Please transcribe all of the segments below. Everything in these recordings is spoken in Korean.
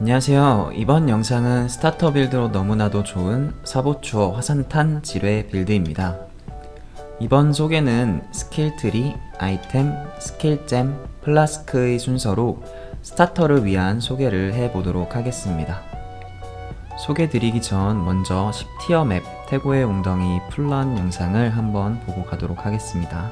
안녕하세요. 이번 영상은 스타터 빌드로 너무나도 좋은 사보추어 화산탄 지뢰 빌드입니다. 이번 소개는 스킬트리, 아이템, 스킬잼, 플라스크의 순서로 스타터를 위한 소개를 해보도록 하겠습니다. 소개드리기 전 먼저 10티어 맵 태고의 웅덩이 플런 영상을 한번 보고 가도록 하겠습니다.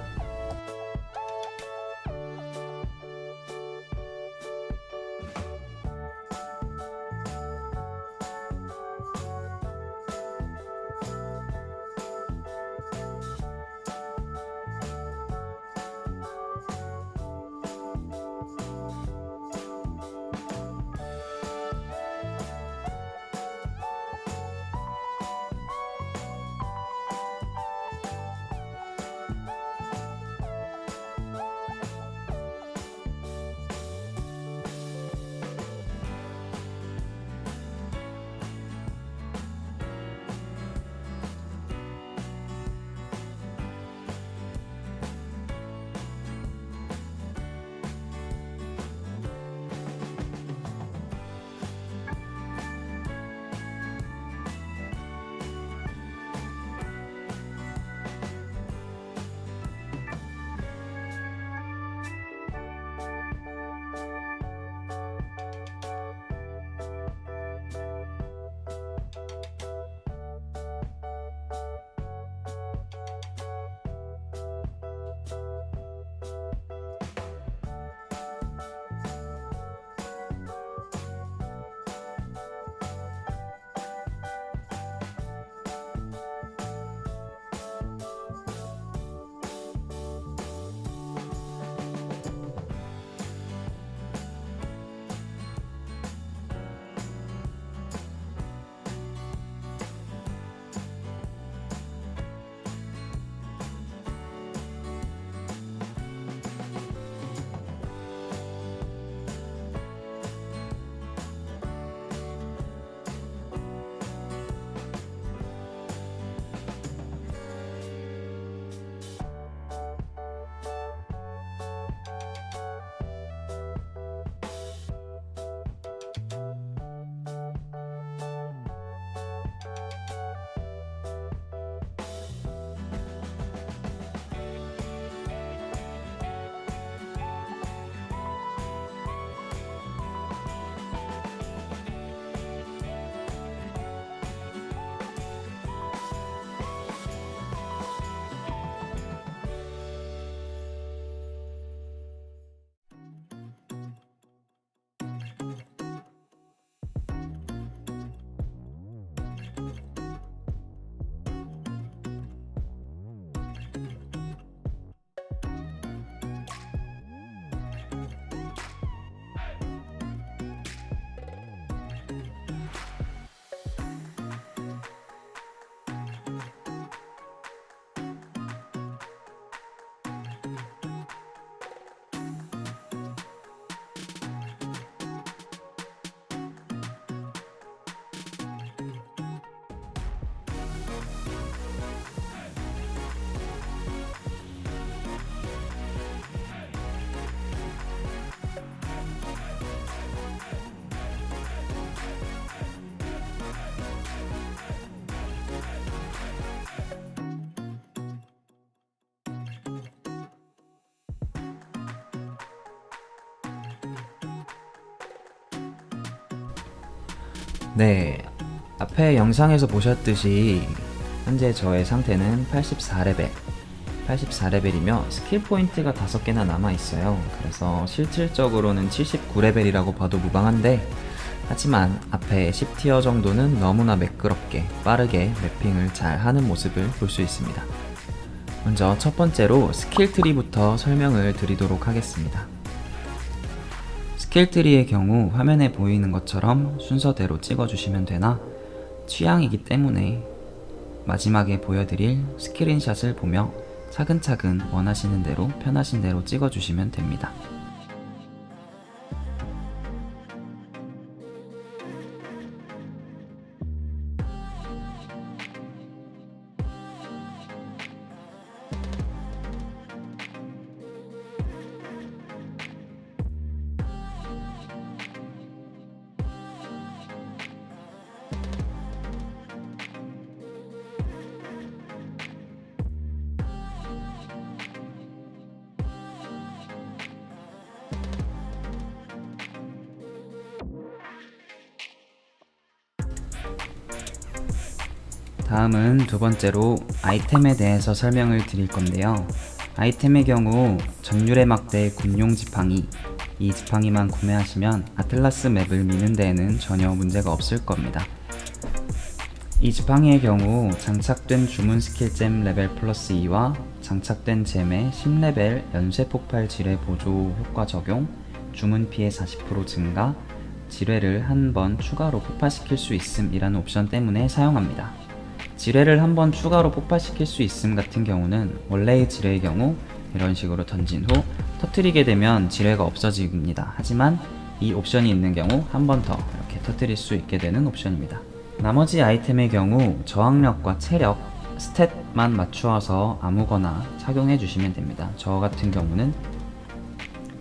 네, 앞에 영상에서 보셨듯이 현재 저의 상태는 84레벨 84레벨이며 스킬 포인트가 5개나 남아 있어요. 그래서 실질적으로는 79레벨이라고 봐도 무방한데 하지만 앞에 10티어 정도는 너무나 매끄럽게 빠르게 맵핑을 잘 하는 모습을 볼 수 있습니다. 먼저 첫 번째로 스킬 트리부터 설명을 드리도록 하겠습니다. 스킬 트리의 경우 화면에 보이는 것처럼 순서대로 찍어주시면 되나 취향이기 때문에 마지막에 보여드릴 스크린샷을 보며 차근차근 원하시는 대로 편하신 대로 찍어주시면 됩니다. 다음은 두 번째로 아이템에 대해서 설명을 드릴 건데요. 아이템의 경우 전율의 막대 군용 지팡이 이 지팡이만 구매하시면 아틀라스 맵을 미는 데에는 전혀 문제가 없을 겁니다. 이 지팡이의 경우 장착된 주문 스킬잼 레벨 플러스 2와 장착된 잼의 10레벨 연쇄 폭발 지뢰 보조 효과 적용, 주문 피해 40% 증가, 지뢰를 한 번 추가로 폭발시킬 수 있음이라는 옵션 때문에 사용합니다. 지뢰를 한 번 추가로 폭발시킬 수 있음 같은 경우는 원래의 지뢰의 경우 이런 식으로 던진 후 터트리게 되면 지뢰가 없어집니다. 하지만 이 옵션이 있는 경우 한 번 더 이렇게 터트릴 수 있게 되는 옵션입니다. 나머지 아이템의 경우 저항력과 체력, 스탯만 맞추어서 아무거나 착용해 주시면 됩니다. 저 같은 경우는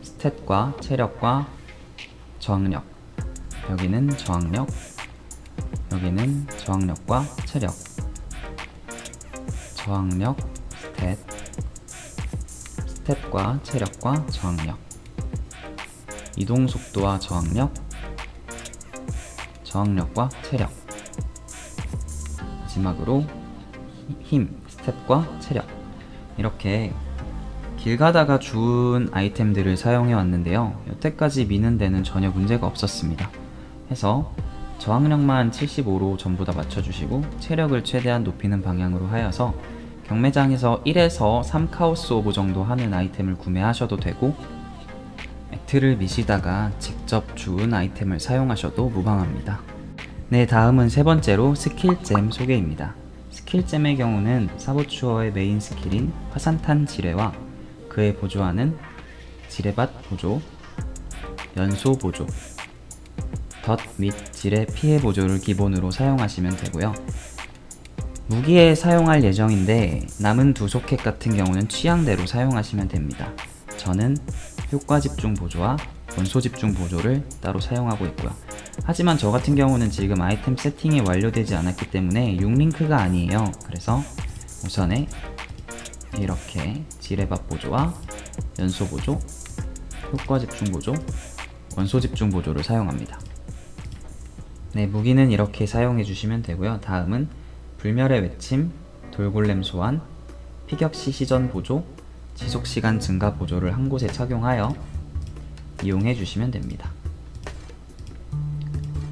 스탯과 체력과 저항력 여기는 저항력 여기는 저항력과 체력 저항력 스탯 스탯과 체력과 저항력 이동 속도와 저항력 저항력과 체력 마지막으로 힘, 스탯과 체력 이렇게 길 가다가 주운 아이템들을 사용해 왔는데요. 여태까지 미는 데는 전혀 문제가 없었습니다. 해서 저항력만 75로 전부 다 맞춰주시고 체력을 최대한 높이는 방향으로 하여서 경매장에서 1에서 3 카오스 오브 정도 하는 아이템을 구매하셔도 되고 액트를 미시다가 직접 주운 아이템을 사용하셔도 무방합니다. 네, 다음은 세 번째로 스킬잼 소개입니다. 스킬잼의 경우는 사보추어의 메인 스킬인 화산탄 지뢰와 그에 보조하는 지뢰밭 보조, 연소 보조, 덫 및 지뢰 피해 보조를 기본으로 사용하시면 되고요. 무기에 사용할 예정인데 남은 두 소켓 같은 경우는 취향대로 사용하시면 됩니다. 저는 효과 집중 보조와 원소 집중 보조를 따로 사용하고 있고요. 하지만 저 같은 경우는 지금 아이템 세팅이 완료되지 않았기 때문에 6링크가 아니에요. 그래서 우선에 이렇게 지뢰밭 보조와 연소 보조, 효과 집중 보조, 원소 집중 보조를 사용합니다. 네, 무기는 이렇게 사용해 주시면 되고요. 다음은 불멸의 외침, 돌골렘 소환, 피격시 시전 보조, 지속 시간 증가 보조를 한 곳에 착용하여 이용해 주시면 됩니다.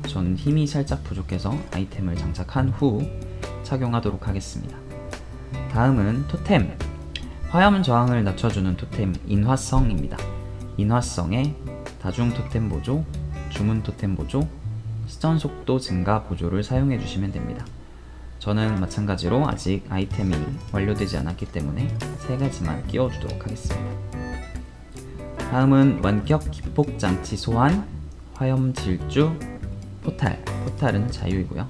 저는 힘이 살짝 부족해서 아이템을 장착한 후 착용하도록 하겠습니다. 다음은 토템. 화염 저항을 낮춰주는 토템 인화성입니다. 인화성에 다중 토템 보조, 주문 토템 보조, 시전 속도 증가 보조를 사용해 주시면 됩니다. 저는 마찬가지로 아직 아이템이 완료되지 않았기 때문에 세 가지만 끼워주도록 하겠습니다. 다음은 원격 기폭 장치 소환, 화염 질주, 포탈. 포탈은 자유이고요.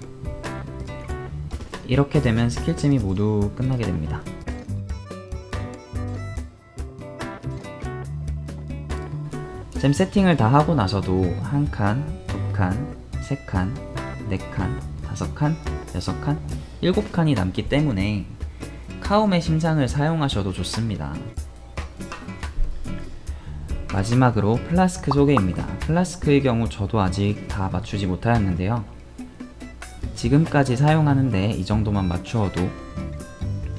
이렇게 되면 스킬잼이 모두 끝나게 됩니다. 잼 세팅을 다 하고 나서도 한 칸, 두 칸, 세 칸, 네 칸, 다섯 칸, 여섯 칸, 일곱 칸이 남기 때문에 카움의 심장을 사용하셔도 좋습니다. 마지막으로 플라스크 소개입니다. 플라스크의 경우 저도 아직 다 맞추지 못하였는데요. 지금까지 사용하는데 이 정도만 맞추어도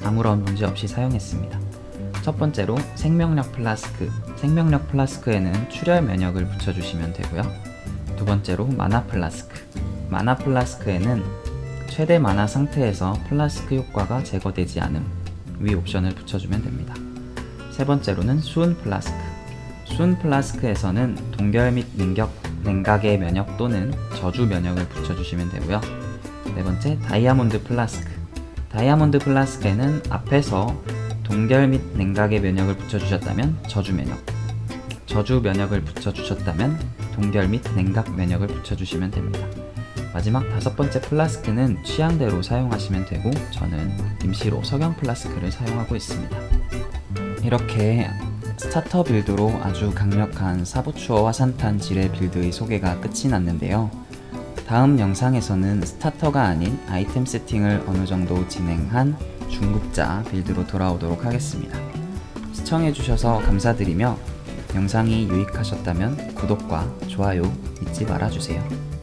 아무런 문제 없이 사용했습니다. 첫 번째로 생명력 플라스크. 생명력 플라스크에는 출혈 면역을 붙여주시면 되고요. 두 번째로 마나 플라스크. 마나 플라스크에는 최대 마나 상태에서 플라스크 효과가 제거되지 않음. 위 옵션을 붙여주면 됩니다. 세 번째로는 수은 플라스크. 수은 플라스크에서는 동결 및 냉격, 냉각의 면역 또는 저주 면역을 붙여주시면 되고요. 네 번째, 다이아몬드 플라스크. 다이아몬드 플라스크에는 앞에서 동결 및 냉각의 면역을 붙여주셨다면 저주 면역, 저주 면역을 붙여주셨다면 동결 및 냉각 면역을 붙여주시면 됩니다. 마지막 다섯 번째 플라스크는 취향대로 사용하시면 되고 저는 임시로 석영 플라스크를 사용하고 있습니다. 이렇게 스타터 빌드로 아주 강력한 사보추어 화산탄 지뢰 빌드의 소개가 끝이 났는데요. 다음 영상에서는 스타터가 아닌 아이템 세팅을 어느 정도 진행한 중급자 빌드로 돌아오도록 하겠습니다. 시청해주셔서 감사드리며 영상이 유익하셨다면 구독과 좋아요 잊지 말아주세요.